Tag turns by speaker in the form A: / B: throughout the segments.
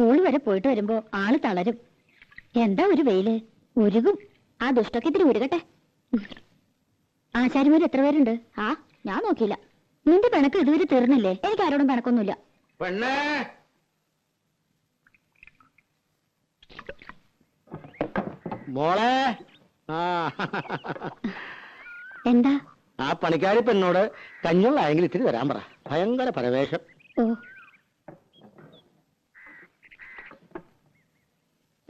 A: വരെ പോയിട്ട് വരുമ്പോ ആൾ തളരും. എന്താ ഒരു വെയിൽ? ഉരുകും. ആ ദുഷ്ടൊക്കെ ഇത്തിരി ഉരുകട്ടെ. ആശാരിമാർ എത്ര പേരുണ്ട്? ആ ഞാൻ നോക്കിയില്ല. നിന്റെ പിണക്ക് ഇതുവരെ തീർന്നില്ലേ? എനിക്ക് ആരോടും പിണക്കൊന്നുമില്ല.
B: മോളെ!
A: എന്താ?
B: ആ പണിക്കാരി പെണ്ണോട് കഞ്ഞുള്ളായെങ്കിൽ ഇത്തിരി വരാൻ പറ. ഭയങ്കര പരവേശം.
A: ഓ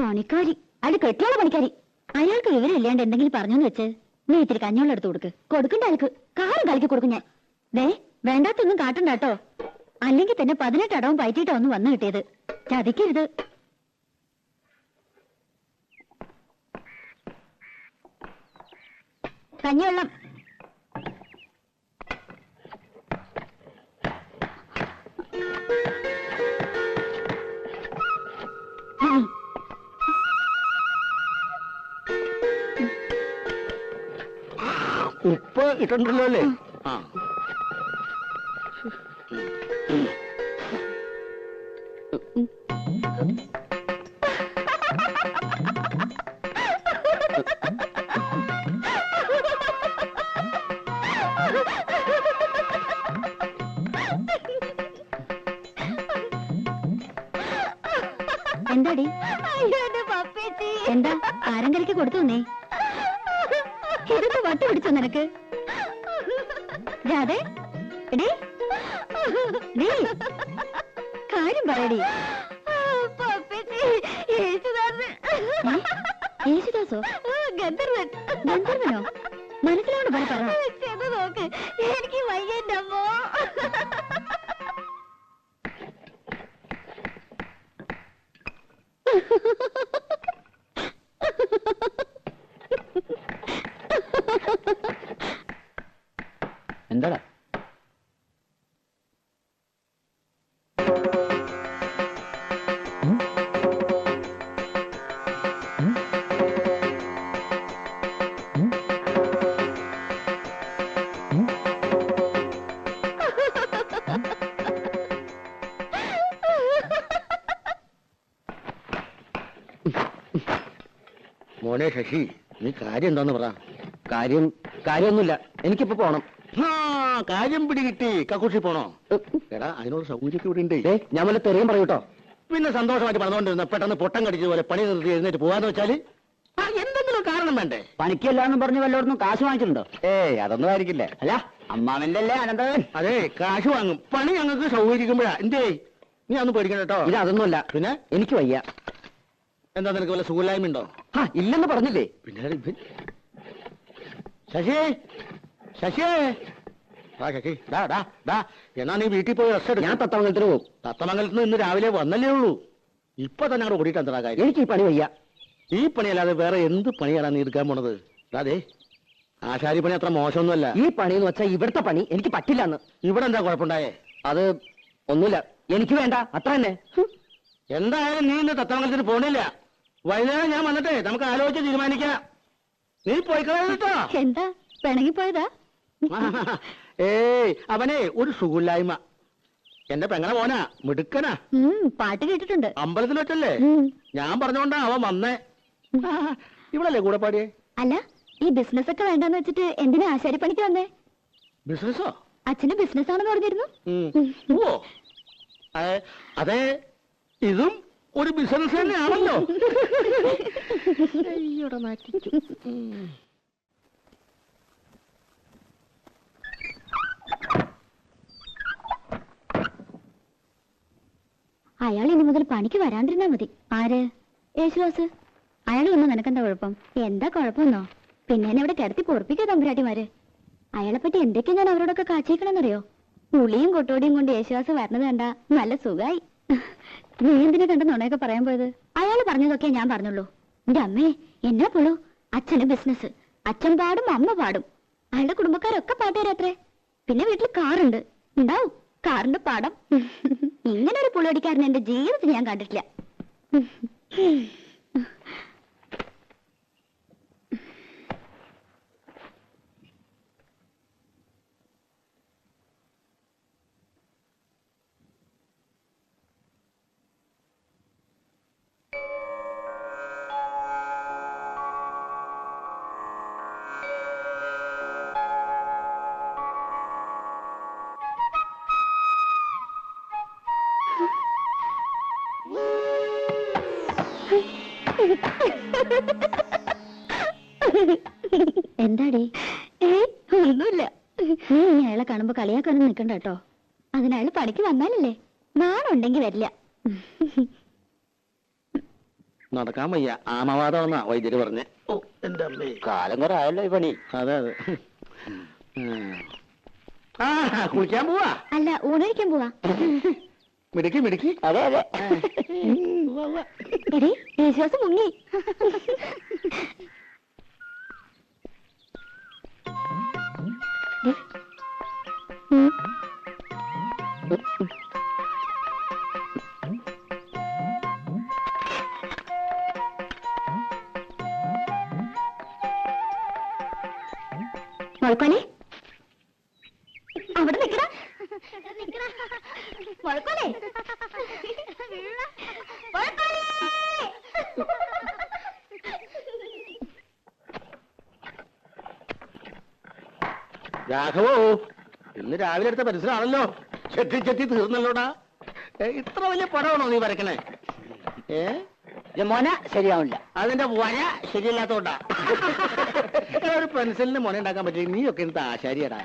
A: പണിക്കാരി. അയാൾ കെട്ടിയുള്ള പണിക്കാരി. അയാൾക്ക് വിവരമില്ലാണ്ട് എന്തെങ്കിലും പറഞ്ഞെന്ന് വെച്ച് നീ ഇത്തിരി കഞ്ഞോളം എടുത്ത് കൊടുക്ക്. കൊടുക്കണ്ട അയാൾക്ക്. കാറും കളിക്ക് കൊടുക്കും ഞാൻ. ദേ വേണ്ടാത്തൊന്നും കാട്ടണ്ട കേട്ടോ. അല്ലെങ്കിൽ തന്നെ പതിനെട്ട് അടവും പയറ്റിയിട്ടാ ഒന്ന് വന്നു കിട്ടിയത്. ചതിക്കരുത്. കഞ്ഞിവെള്ളം.
B: ഉപ്പ് ഇട്ടുണ്ടല്ലോ അല്ലേ ആ.
A: എന്താടി? എന്താ? ആരങ്കരയ്ക്ക് കൊടുത്തു നീ വട്ടി പിടിച്ചോ നിനക്ക്? രാധേ എടീ. ഡീ കാര്യം പറയടി. ഏ? യേശുദാസോ? ഗന്ധർവൻ. ഗന്ധർവനോ? മനസ്സിലോട് പറ. പറ നോക്ക്. എനിക്ക് വയ്യന്റെ അമ്മോ.
B: മോനെ ശശി നീ കാര്യം എന്താന്ന് പറ. കാര്യം കാര്യമൊന്നുമില്ല. എനിക്കിപ്പോ പോണം. കാര്യം പിടികിട്ടി. കക്കൂഷി പോണോ? എടാ അതിനോട് സൗകര്യമൊക്കെ ഇവിടെ ഉണ്ട് ഞാൻ വല്ല തെറിയും പറയൂട്ടോ പിന്നെ സന്തോഷമായിട്ട് പറഞ്ഞുകൊണ്ടിരുന്ന പെട്ടെന്ന് പൊട്ടം കടിച്ച പോലെ പണി നിർത്തി എഴുന്നേറ്റ് പോവാന്ന് വെച്ചാൽ? എന്തെങ്കിലും കാരണം വേണ്ടേ?
C: പണിക്കല്ലാന്ന് പറഞ്ഞു വല്ലവർന്നും കാശ് വാങ്ങിച്ചിട്ടുണ്ടോ?
B: ഏയ് അതൊന്നും ആയിരിക്കില്ല.
C: അല്ല അമ്മാവന്റെ അല്ലേ അനന്തവൻ
B: അതെ കാശ് വാങ്ങും. പണി ഞങ്ങൾക്ക് സൗകര്യക്കുമ്പോഴാ. എന്തേ? നീ അന്ന് പേടിക്കണം കേട്ടോ
C: ഇത് അതൊന്നുമല്ല
B: പിന്നെ?
C: എനിക്ക് വയ്യ.
B: എന്താ നിനക്ക് വല്ല സുഖമില്ലായ്മ ഉണ്ടോ
C: ആ ഇല്ലെന്ന് പറഞ്ഞില്ലേ?
B: പിന്നെ ശശി ശശി ആ ശശി ഡാ ഡാ ഡാ എന്നാ നീ വീട്ടിൽ പോയി റെസ്റ്റ്
C: ഞാൻ തത്തമംഗലത്തിന് പോകും.
B: തത്തമംഗലത്ത് നിന്ന് ഇന്ന് രാവിലെ വന്നല്ലേ ഉള്ളൂ. ഇപ്പൊ തന്നെ അവിടെ ഓടിയിട്ട് എന്താ കാര്യം.
C: എനിക്ക് ഈ പണി വയ്യ.
B: ഈ പണിയല്ലാതെ വേറെ എന്ത് പണിയാണ് നീ എടുക്കാൻ പോണത്? അതെ ആശാരി പണി അത്ര മോശമൊന്നുമല്ല.
C: ഈ പണി എന്ന് വെച്ചാൽ ഇവിടുത്തെ പണി എനിക്ക് പറ്റില്ല എന്ന്
B: ഇവിടെ എന്താ കുഴപ്പമുണ്ടായേ?
C: അത് ഒന്നുമില്ല. എനിക്ക് വേണ്ട. അത്ര തന്നെ.
B: എന്തായാലും നീ ഇന്ന് തത്തമംഗലത്തിന് പോണില്ല. വൈകുന്നേരം ഞാൻ വന്നിട്ടേ നമുക്ക് ആലോചിച്ച് തീരുമാനിക്കാം. നീ പോയിക്കോട്ടോ
A: എന്താ? പിണങ്ങിപ്പോയതാ?
B: ഏയ് അവനെ ഒരു സുഖമില്ലായ്മ. എന്റെ പെങ്ങളെ മോനാ മിടുക്കനാ.
A: പാട്ട് കേട്ടിട്ടുണ്ട്.
B: അമ്പലത്തിൽ വെച്ചല്ലേ? ഞാൻ പറഞ്ഞോണ്ടാ അവൻ വന്നേ. ഇവിടല്ലേ കൂടെ പാടിയേ?
A: അല്ല ഈ ബിസിനസ് ഒക്കെ വേണ്ടെന്ന് വെച്ചിട്ട് എന്തിനാ ആശാരിപ്പണിക്ക് വന്നേ?
B: ബിസിനസ്സോ
A: അച്ഛന് ബിസിനസ് ആണെന്ന് പറഞ്ഞിരുന്നു.
B: അതെ ഇതും ഒരു ബിസിനസ് തന്നെയാണല്ലോ അയ്യോടെ നാറ്റിച്ചു. ഉം.
A: അയാൾ ഇനി മുതൽ പണിക്ക് വരാണ്ടിരുന്നാ മതി. ആര്? യേശുദാസ്. അയാൾ വന്നു നിനക്കെന്താ കുഴപ്പം? എന്താ കുഴപ്പമെന്നോ? പിന്നെ എന്നെ ഇവിടെ കിടത്തി പൊറപ്പിക്കാ തമ്പുരാട്ടിമാര്. അയാളെ പറ്റി എന്തൊക്കെയാ ഞാൻ അവരോടൊക്കെ കാച്ചിക്കണമെന്നറിയോ പുളിയും കൊട്ടോടിയും കൊണ്ട് യേശുദാസ് വരണത് കണ്ട നല്ല സുഖായി. നീ എന്തിനെ കണ്ട നുണയൊക്കെ പറയാൻ പോയത്? അയാൾ പറഞ്ഞതൊക്കെ ഞാൻ പറഞ്ഞുള്ളൂ. എന്റെ അമ്മേ എന്നാ പോളൂ? അച്ഛന് ബിസിനസ് അച്ഛൻ പാടും അമ്മ പാടും. അയാളുടെ കുടുംബക്കാരൊക്കെ പാട്ടുകാരത്രേ പിന്നെ വീട്ടിൽ കാറുണ്ട്. ഉണ്ടാവും. കാറിന്റെ പാടം. ഇങ്ങനെ ഒരു പുളിയടിക്കാരൻ എന്റെ ജീവിതത്തിൽ ഞാൻ കണ്ടിട്ടില്ല. എന്താടി? ഒന്നുമില്ല. നീ ഇനി അയാളെ കാണുമ്പോ കളിയാക്കാനും നിക്കണ്ട കേട്ടോ. അതിനയാൾ പണിക്ക് വന്നാലല്ലേ? നാണുണ്ടെങ്കി വരില്ല.
B: നടക്കാൻ വയ്യ. ആമവാദമെന്നാ വൈദ്യര് പറഞ്ഞേ. ഓ എന്റെ അമ്മേ
C: കാലം കുറെ ആയല്ലോ ഈ പണി.
B: അതെ അതെ. ആ കുളിക്കാൻ പോവാ.
A: അല്ല ഊണഴിക്കാൻ പോവാ.
B: മിടുക്കി മിടുക്കി.
C: അതെ അതെ.
A: യേശുദാസ് മുങ്ങി.
B: രാവിലെ എടുത്ത പരിസരമാണല്ലോ ചെത്തി ചെത്തി തീർന്നല്ലോടാ. ഇത്ര വലിയ പടമാണോ നീ വരക്കണേ ഏ?
C: മോന ശരിയാവില്ല
B: അതിന്റെ വര ശരിയല്ലാത്തോണ്ടാ. ഒരു പെൻസിലിന് മോന ഉണ്ടാക്കാൻ പറ്റില്ല നീയൊക്കെ എന്ത് ആശാരിയടാ.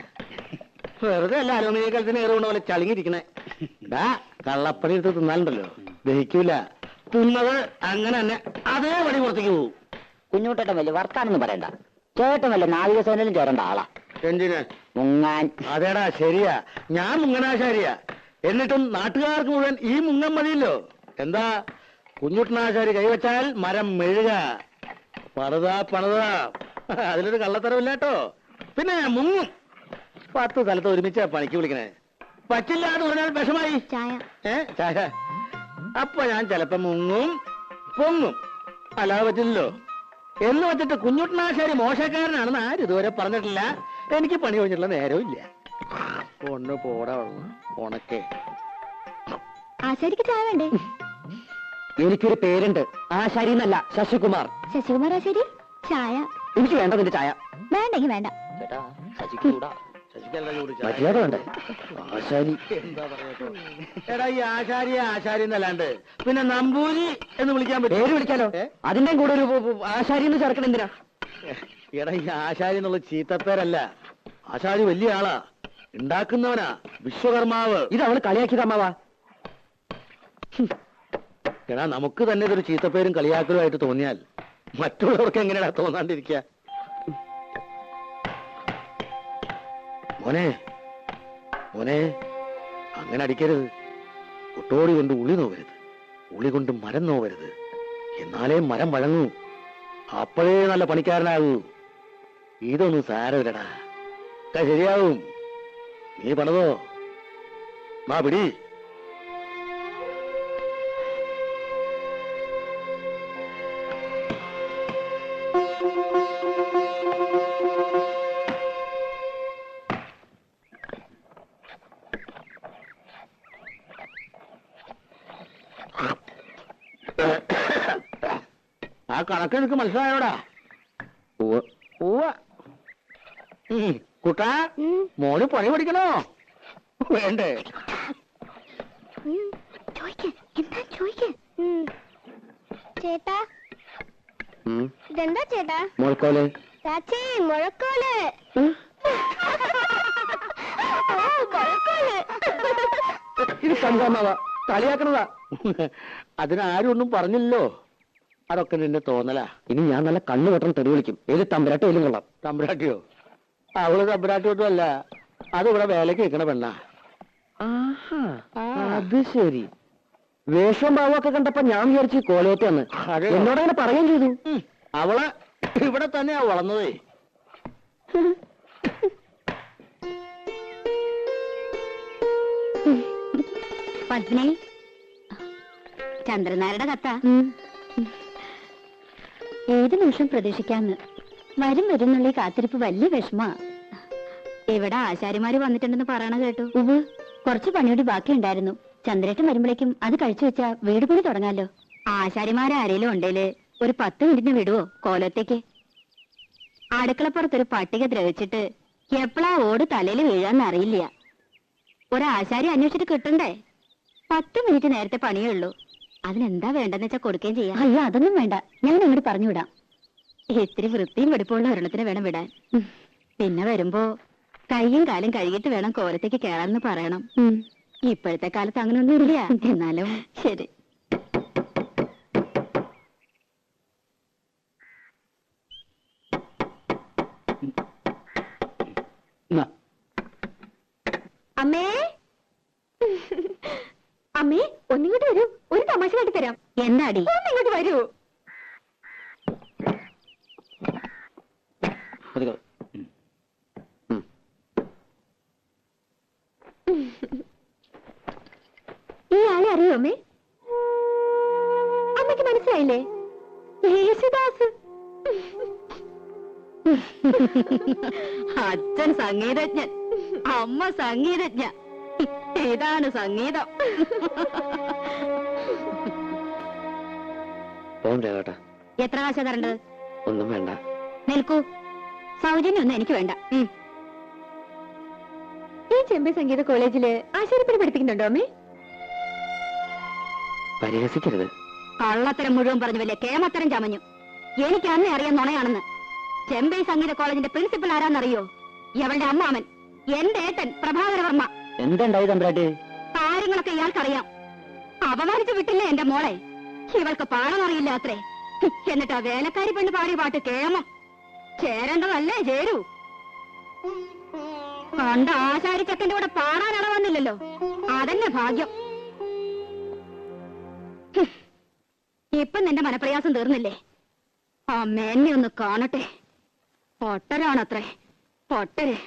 B: വെറുതെ അല്ല അലുമിനിയ കലത്തിന് ഏറുകൊണ്ട് പോലെ ചളിങ്ങിരിക്കണേ. ഡാ കള്ളപ്പണി എടുത്ത് തിന്നാലുണ്ടല്ലോ. ദഹിക്കൂല. തിന്നത് അങ്ങനെ തന്നെ അതേ പടി പുറത്തേക്ക് പോകും
C: കുഞ്ഞുട്ടേട്ടൻ വലിയ വർത്താനൊന്നും പറയണ്ട. ചേട്ടൻ വല്ല നാവികസേനയിലും ചേരേണ്ട ആളാ.
B: എന്തിന്
C: മുങ്ങാൻ.
B: അതേടാ ശരിയാ. ഞാൻ മുങ്ങനാശാരിയാ. എന്നിട്ടും നാട്ടുകാർക്ക് മുഴുവൻ ഈ മുങ്ങൻ മതിയല്ലോ. എന്താ? കുഞ്ഞുട്ടനാശാരി കൈവച്ചാൽ മരം മെഴുക. പണിതാ പണിതാ. അതിലൊരു കള്ളത്തരവില്ലാട്ടോ പിന്നെ മുങ്ങും. പത്ത് സ്ഥലത്ത് ഒരുമിച്ചാ പണിക്ക് വിളിക്കണേ. പറ്റില്ല എന്ന് പറഞ്ഞാൽ വിഷമായി.
A: ചായ.
B: ഏ ചായ. അപ്പൊ ഞാൻ ചിലപ്പോ മുങ്ങും പൊങ്ങും. അല്ലാതെ പറ്റില്ലല്ലോ. എന്ന് വെച്ചിട്ട് കുഞ്ഞുട്ടനാശാരി മോശക്കാരനാണെന്ന് ആര് ഇതുവരെ പറഞ്ഞിട്ടില്ല. എനിക്ക് പണി കഴിഞ്ഞിട്ടുള്ള നേരവും ഇല്ല. ഒന്ന് പോടാ ഉണക്കേ.
A: ആശാരിക്ക് ചായ വേണ്ടേ?
C: എനിക്കൊരു പേരുണ്ട്. ആശാരി എന്നല്ല ശശികുമാർ.
A: ശശികുമാർ ആശാരി? ചായ.
C: എനിക്ക് വേണ്ട നിന്റെ ചായ.
A: വേണ്ടെങ്കി വേണ്ട.
C: മര്യാദ വേണ്ടേ? ആശാരി.
B: എടാ ഈ ആശാരി ആശാരി എന്നല്ലാണ്ട് പിന്നെ നമ്പൂരി എന്ന് വിളിക്കാൻ
C: പേര്
B: പറ്റും
C: വിളിക്കാലോ.
B: ഏ?
C: അതിന്റെ കൂടെ ഒരു ആശാരി എന്ന് ചേർക്കണം എന്തിനാ?
B: എടാ ഈ ആശാരി എന്നുള്ള ചീത്തപ്പേരല്ല. ആശാരി വലിയ ആളാ. ഉണ്ടാക്കുന്നവനാ വിശ്വകർമാവ്.
C: ഇത് അവൾ കളിയാക്കിയത് അമ്മാവാ
B: എടാ നമുക്ക് തന്നെ ഇതൊരു ചീത്തപ്പേരും കളിയാക്കലുമായിട്ട് തോന്നിയാൽ മറ്റുള്ളവർക്ക് എങ്ങനെയാ തോന്നാണ്ടിരിക്ക? മോനെ മോനെ അങ്ങനെ അടിക്കരുത്. കുട്ടോടി കൊണ്ട് ഉളി നോവരുത്. ഉളി കൊണ്ട് മരം നോവരുത്. എന്നാലേ മരം വഴങ്ങൂ. അപ്പോഴേ നല്ല പണിക്കാരനാകൂ. ഇതൊന്നും സാരമില്ലടാ. ശരിയാവും. നീ പണതോ? മാ പിടി. ആ കണക്കെടുക്ക് മനസ്സിലായോടാ. ഉവ്വ. ഉം. കുട്ടാ മോന് പണി പഠിക്കണോ? വേണ്ടേ.
A: ചേട്ടാ. ഇതെന്താ ചേട്ടാ?
C: മോൾക്കോലെ.
A: ചാച്ചി മുഴക്കോൽ മുഴക്കോൽ.
C: ഇത് സംഭവമാവാ. കളിയാക്കണതാ.
B: അതിനാരും ഒന്നും പറഞ്ഞില്ലല്ലോ. അതൊക്കെ നിന്നെ തോന്നലാ.
C: ഇനി ഞാൻ നല്ല കണ്ണു വെട്ടണം തെറി വിളിക്കും. ഏത് തമ്പരാട്ടയിലും കൊള്ളാം.
B: തമ്പുരാട്ടിയോ? അവൾ തമ്പുരാട്ടിയോട്ടും അല്ല അത് ഇവിടെ വേലക്ക് വെക്കണ പെണ്ണാ
C: അത് ശരി. വേഷം ഭാവമൊക്കെ കണ്ടപ്പോ ഞാൻ വിചാരിച്ചു കോലയത്തെന്ന്
B: അതെയോ?
C: എന്നോട് അങ്ങനെ പറയുകയും ചെയ്തു.
B: അവളെ ഇവിടെ തന്നെയാ വളർന്നതേ.
A: ചന്ദ്രനാരുടെ കത്ത. ഏത് നിമിഷം പ്രതീക്ഷിക്കാന്ന്? വരും വരുന്നുള്ള കാത്തിരിപ്പ് വലിയ വിഷമാ. എവിടെ ആശാരിമാര് വന്നിട്ടുണ്ടെന്ന് പറയണ കേട്ടു. ഉവ് കുറച്ച് പണിയോടി ബാക്കിയുണ്ടായിരുന്നു. ചന്ദ്രേട്ടൻ വരുമ്പോഴേക്കും അത് കഴിച്ചു വെച്ചാ വീട് പണി തുടങ്ങാലോ. ആശാരിമാരാരേലും ഉണ്ടേൽ ഒരു പത്ത് മിനിറ്റിന് വിടുവോ കോലത്തേക്ക് അടുക്കളപ്പുറത്തൊരു പട്ടിക ദ്രവിച്ചിട്ട് എപ്പോഴാ ഓട് തലയിൽ വീഴാന്ന് അറിയില്ല. ഒരാശാരി അന്വേഷിച്ചിട്ട് കിട്ടണ്ടേ? പത്ത് മിനിറ്റ് നേരത്തെ പണിയേ ഉള്ളൂ. അതിനെന്താ വേണ്ടെന്ന് വെച്ചാൽ കൊടുക്കുകയും ചെയ്യാം. അയ്യോ അതൊന്നും വേണ്ട. ഞാൻ അങ്ങോട്ട് പറഞ്ഞു വിടാം ഇത്തിരി വൃത്തിയും വെടുപ്പുള്ള ഒരെണ്ണത്തിന് വേണം വിടാൻ. പിന്നെ വരുമ്പോ കൈയും കാലും കഴുകിട്ട് വേണം കോലത്തേക്ക് കേറാന്ന് പറയണം. ഇപ്പോഴത്തെ കാലത്ത് അങ്ങനെ ഒന്നും ഇല്ല. എന്നാലും ശരി. അമ്മേ. അമ്മേ ഒന്നിങ്ങോട്ട് വരൂ. ഒരു തമാശ കാട്ടി തരാം. എന്താടി? ഒന്നിങ്ങോട്ട് വരൂ.
B: പതുക്കെ.
A: ഈ ആളെ അറിയോ അമ്മേ? അമ്മയ്ക്ക് മനസ്സിലായില്ലേ? യേശുദാസ്. അച്ഛൻ സംഗീതജ്ഞൻ. അമ്മ സംഗീതജ്ഞ. ഇതാണ് സംഗീതം. എത്ര കാശാ തരേണ്ടത്?
B: ഒന്നും വേണ്ട.
A: നിൽക്കൂ. സൗജന്യമൊന്നും എനിക്ക് വേണ്ട. ഈ ചെമ്പൈ സംഗീത കോളേജിൽ ആശാരിപ്പണി പഠിപ്പിക്കുന്നുണ്ടോ അമ്മേ?
B: പരിഹസിക്കരുത്.
A: കള്ളത്തരം മുഴുവൻ പറഞ്ഞു വല്ലേ കേമത്തരം ചമഞ്ഞു. എനിക്ക് അന്നേ അറിയാൻ നുണയാണെന്ന്. ചെമ്പൈ സംഗീത കോളേജിന്റെ പ്രിൻസിപ്പൽ ആരാന്നറിയോ? ഇവളുടെ അമ്മാമൻ എന്റെ ഏട്ടൻ പ്രഭാകരവർമ്മ
B: എന്തുണ്ടായി തമ്പ്രാട്ടി?
A: കാര്യങ്ങളൊക്കെ ഇയാൾക്കറിയാം. അപമാനിച്ചു വിട്ടില്ലേ എന്റെ മോളെ? ഇവൾക്ക് പാടമറിയില്ല അത്രേ എന്നിട്ട് ആ വേലക്കാരി പെണ്ണ് പാടിയ പാട്ട് കേമം. ചേരേണ്ടതല്ലേ ചേരൂ? കണ്ട ആശാരി ചക്കന്റെ കൂടെ പാടാൻ വന്നില്ലല്ലോ. അതന്നെ ഭാഗ്യം. ഇപ്പൊ നിന്റെ മനപ്രയാസം തീർന്നില്ലേ? അമ്മേന്നെ ഒന്ന് കാണട്ടെ. പൊട്ടരാണത്രേ പൊട്ടര്.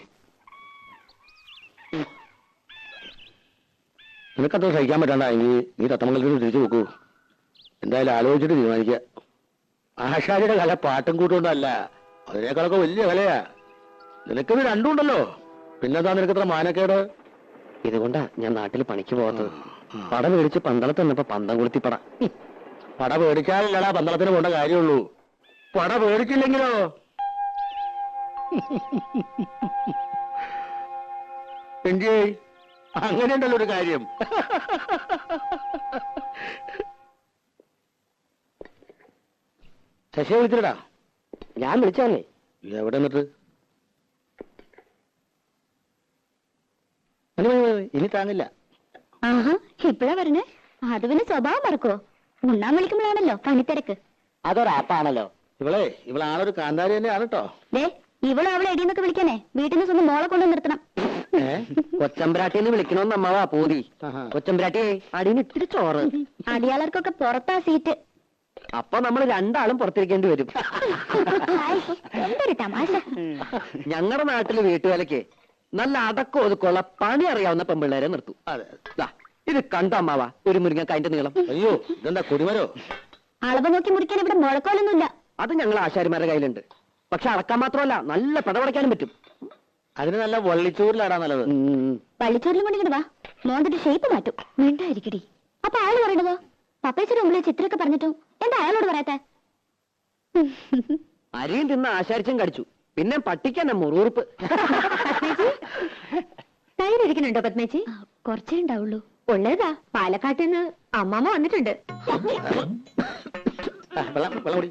B: നിനക്കത് സഹിക്കാൻ പറ്റണ്ട എങ്കിൽ നീ തത്തമംഗലത്തിന് തിരിച്ചു നോക്കൂ എന്തായാലും ആലോചിച്ചിട്ട് തീരുമാനിക്കുക ആശാരിയുടെ കല പാട്ടും കൂട്ടുകൊണ്ടല്ല. അതിനേക്കാളൊക്കെ വലിയ വിലയാ. നിനക്കിത് രണ്ടും ഉണ്ടല്ലോ പിന്നെന്താ നിനക്കത്ര മാനക്കേട്?
C: ഇതുകൊണ്ടാ ഞാൻ നാട്ടിൽ പണിക്ക് പോകാത്തത്. പട മേടിച്ച് പന്തളത്ത് നിന്നപ്പോ പന്തം കൊളുത്തി പട.
B: പട പേടിച്ചാലല്ലടാ പന്തളത്തിന് പോണ്ട കാര്യമുള്ളൂ. പട പേടിച്ചില്ലെങ്കിലോ എന്തേ അങ്ങനെയുണ്ടല്ലോ ഒരു കാര്യം. ശശിയെ വിളിച്ചിട്ടാ
C: ഞാൻ വിളിച്ചാന്നേ
B: എവിടെ നിന്നിട്ട് ഇനി താങ്ങില്ല
A: ആഹാ ഇപ്പഴാ പറഞ്ഞേ അത് പിന്നെ സ്വഭാവം മറക്കോ ഉണ്ണാൻ വിളിക്കുമ്പോഴാണല്ലോ പണിത്തിരക്ക്.
C: അതൊരാപ്പാണല്ലോ.
B: ഇവളെ ഇവളാളൊരു കാന്താരി തന്നെയാണ് കേട്ടോ
A: ദേ ഇവളും അവളെ എടീന്നൊക്കെ വിളിക്കാനേ വീട്ടിൽ നിന്ന് സ്വന്തം മോളെ കൊണ്ടു നിർത്തണം.
C: കൊച്ചമ്പ്രാട്ടിന്ന് വിളിക്കണോന്ന് അമ്മാവാ പൂതി. കൊച്ചമ്പ്രാട്ടിയെ അടിയിൽ ഇത്തിരി ചോറ്.
A: അടിയാളർക്കൊക്കെ പുറത്താ സീറ്റ്.
C: അപ്പൊ നമ്മൾ രണ്ടാളും പുറത്തിരിക്കേണ്ടി വരും.
A: എന്തൊരു തമാശ.
C: ഞങ്ങളുടെ നാട്ടിൽ വീട്ടുവേലയ്ക്ക് നല്ല അടക്കം ഒതുക്കമുള്ള പണി അറിയാവുന്ന പെമ്പിള്ളേരെ നിർത്തും.
B: അതെ
C: ദാ, ഇത് കണ്ടോ അമ്മാവാ? ഒരു മുരിങ്ങക്കായന്റെ നീളം.
B: അയ്യോ ഇതെന്താ കൊടിമരോ?
A: അളവ് നോക്കി മുറിക്കാൻ ഇവിടെ മുഴക്കോലൊന്നുമില്ല.
C: അത് ഞങ്ങൾ ആശാരിമാരുടെ കയ്യിലുണ്ട്. പക്ഷെ അടക്കാൻ മാത്രമല്ല നല്ല പടപടയ്ക്കാനും പറ്റും.
B: അതിന് നല്ല വള്ളിച്ചൂരിലാടാ നല്ലത്.
C: ഉം.
A: പള്ളിച്ചോറിലും കൊണ്ടിട്ട് വാ. ഷേപ്പ് മാറ്റും. മിണ്ടായിരിക്കടി അപ്പൊ ആൾ പറയണതോ? പപ്പേച്ചിയുടെ മുമ്പിൽ ചിത്രമൊക്കെ പറഞ്ഞിട്ടും എന്താ അയാളോട് പറയാത്ത?
C: അരിയും തിന്ന് ആശാരിച്ചും കടിച്ചു. പിന്നെ പട്ടിക്കന്നെ മുറുറുപ്പ്.
A: തൈരിക്കുന്നുണ്ടോ പത്മേച്ചി? കുറച്ചേ ഉണ്ടാവുള്ളൂ. ഉള്ളതാ. പാലക്കാട്ടിൽ നിന്ന് അമ്മാമ്മ വന്നിട്ടുണ്ട്.
B: വെള്ളം വെള്ളം കുടി.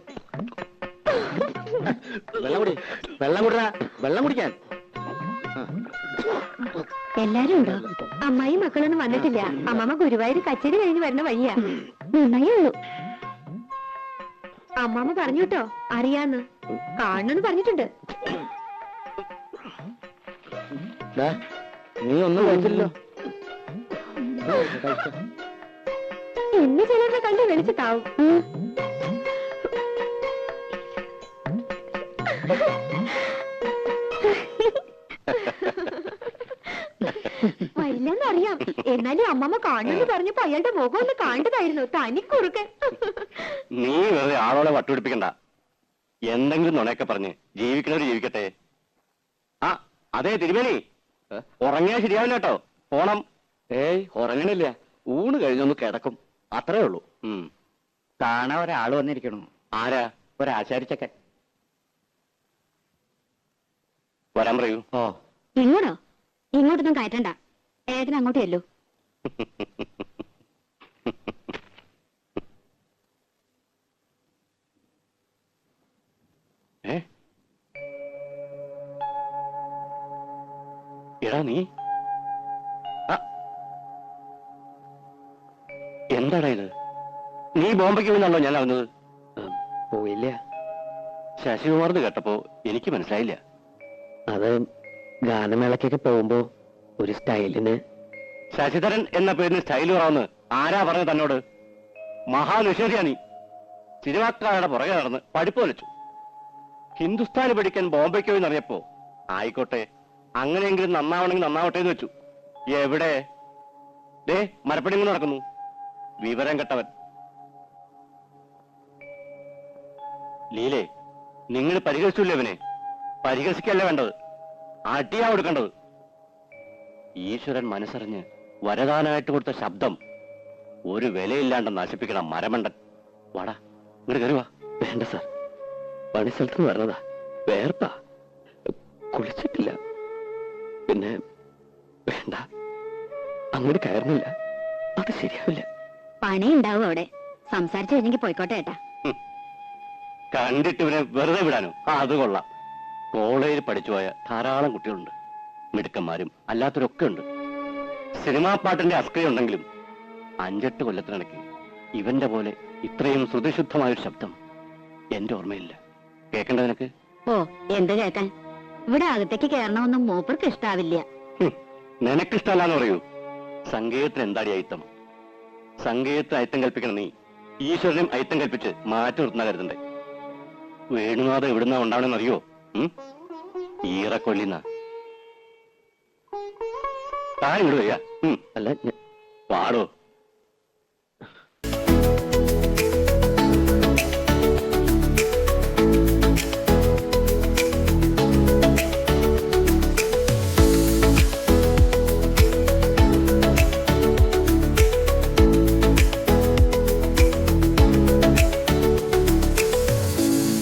B: വെള്ളം കുടി വെള്ളം കുടിടാ വെള്ളം കുടിക്കാൻ.
A: എല്ലാരും ഉണ്ടോ? അമ്മായി മക്കളൊന്നും വന്നിട്ടില്ല. അമ്മമ്മ ഗുരുവായൂർ കച്ചേരി കഴിഞ്ഞ് വരുന്ന വഴിയാ. നന്നായേ ഉള്ളൂ അമ്മാമ്മ പറഞ്ഞു കേട്ടോ അറിയാന്ന്. കാണണെന്ന് പറഞ്ഞിട്ടുണ്ട്.
B: നീ ഒന്നും കഴിച്ചില്ലോ
A: എന്ന് ചിലരുടെ കണ്ട് വിളിച്ചു വരില്ലെന്നറിയാം എന്നാലും അമ്മമ്മ കാണുമെന്ന് പറഞ്ഞപ്പോ അയാളുടെ മുഖം ഒന്ന് കണ്ടതായിരുന്നു. തനിക്കുറുക്കൻ
D: നീ വെറുതെ ആളോടെ വട്ടുപിടിപ്പിക്കണ്ട. എന്തെങ്കിലും നുണയൊക്കെ പറഞ്ഞ് ജീവിക്കണവര് ജീവിക്കട്ടെ. ആ അതെ തിരുമേനി. ഉറങ്ങിയാ ശരിയാവില്ല കേട്ടോ. പോണം.
B: ഏയ് ഉറങ്ങണില്ല. ഊണ് കഴിഞ്ഞൊന്ന് കിടക്കും. അത്രേ ഉള്ളൂ.
D: ഉം.
C: കാണാൻ ഒരാൾ വന്നിരിക്കണു.
D: ആരാ?
C: ഒരാശാരിച്ചക്കൻ.
D: വരാൻ പറയൂ.
B: ഓ.
A: ഇങ്ങോട്ടോ? ഇങ്ങോട്ടൊന്നും കയറ്റണ്ട. ഏട്ടൻ അങ്ങോട്ടേ അല്ലോ
D: എടാ നീ. എന്താടാ ഇത്? നീ ബോംബെക്ക് വീണല്ലോ ഞാൻ അറിഞ്ഞത്.
B: പോയില്ല.
D: ശശികുമാർന്ന് കേട്ടപ്പോ എനിക്ക് മനസ്സിലായില്ല.
B: അത് ഗാനമേളക്കൊക്കെ പോകുമ്പോ ഒരു സ്റ്റൈലിന്.
D: ശശിധരൻ എന്ന പേരിന് സ്റ്റൈൽ കുറവെന്ന് ആരാ പറഞ്ഞു തന്നോട്? മഹാനിഷേധിയാ നീ സിനിമാക്കാരുടെ പുറകെ നടന്ന് പഠിപ്പ് വലിച്ചു. പഠിക്കാൻ ബോംബെക്ക് പോയി എന്നറിയപ്പോ? ആയിക്കോട്ടെ അങ്ങനെയെങ്കിലും നന്നാവണമെങ്കിൽ നന്നാവട്ടെ എന്ന് വെച്ചു. എവിടെ? ദേ മരപ്പണി കൊണ്ട് നടക്കുന്നു. വിവരം കെട്ടവൻ. ലീലേ നിങ്ങൾ പരിഹസിച്ചില്ലേ അവനെ പരിഹസിക്കല്ല വേണ്ടത്? അടിയാ കൊടുക്കേണ്ടത്. ഈശ്വരൻ മനസ്സറിഞ്ഞ് വരദാനായിട്ട് കൊടുത്ത ശബ്ദം ഒരു വിലയില്ലാണ്ട് നശിപ്പിക്കണം മരമണ്ടൻ. വാടാ ഇങ്ങോട്ട് കയറുവാ
B: വേണ്ട സാർ. പണി സ്ഥലത്ത് നിന്ന് വരണതാ. വേർപ്പാ. കുളിച്ചിട്ടില്ല. പിന്നെ വേണ്ട. അങ്ങോട്ട് കയറുന്നില്ല. അത് ശരിയാവില്ല.
A: പണി ഉണ്ടാവും അവിടെ. സംസാരിച്ചു കഴിഞ്ഞെങ്കിൽ പോയിക്കോട്ടെ ഏട്ടാ.
D: കണ്ടിട്ട് ഇവനെ വെറുതെ വിടാനോ? ആ അത് കൊള്ളാം. കോളേജിൽ പഠിച്ചു പോയ ധാരാളം കുട്ടികളുണ്ട്. മിടുക്കന്മാരും അല്ലാത്തവരൊക്കെ ഉണ്ട്. സിനിമാ പാട്ടിന്റെ അസ്ക്രിയ ഉണ്ടെങ്കിലും അഞ്ചെട്ട് കൊല്ലത്തിനിടയ്ക്ക് ഇവന്റെ പോലെ ഇത്രയും ശ്രുതിശുദ്ധമായൊരു ശബ്ദം എന്റെ ഓർമ്മയില്ല. കേൾക്കണ്ട നിനക്ക്?
A: ഓ എന്ത് കേക്കാൻ? ഇവിടെ അകത്തേക്ക് കയറണമെന്നും മൂപ്പർക്ക് ഇഷ്ടാവില്ല.
D: നിനക്ക് നിനക്കിഷ്ടമല്ലാന്ന് പറയൂ. സംഗീതത്തിന് എന്താടി അയിത്തം? സംഗീതത്തിന് അയിത്തം കൽപ്പിക്കണം നീ. ഈശ്വരനും അയിത്തം കൽപ്പിച്ച് മാറ്റി നിർത്തുന്ന കരുതണ്ടേ. വേണുനാഥം എവിടുന്നാ ഉണ്ടാവണെന്ന് അറിയോ? ഈറക്കൊള്ളിന്ന താൻ ഇങ്ങോട്ട്
B: അല്ല
D: പാടോ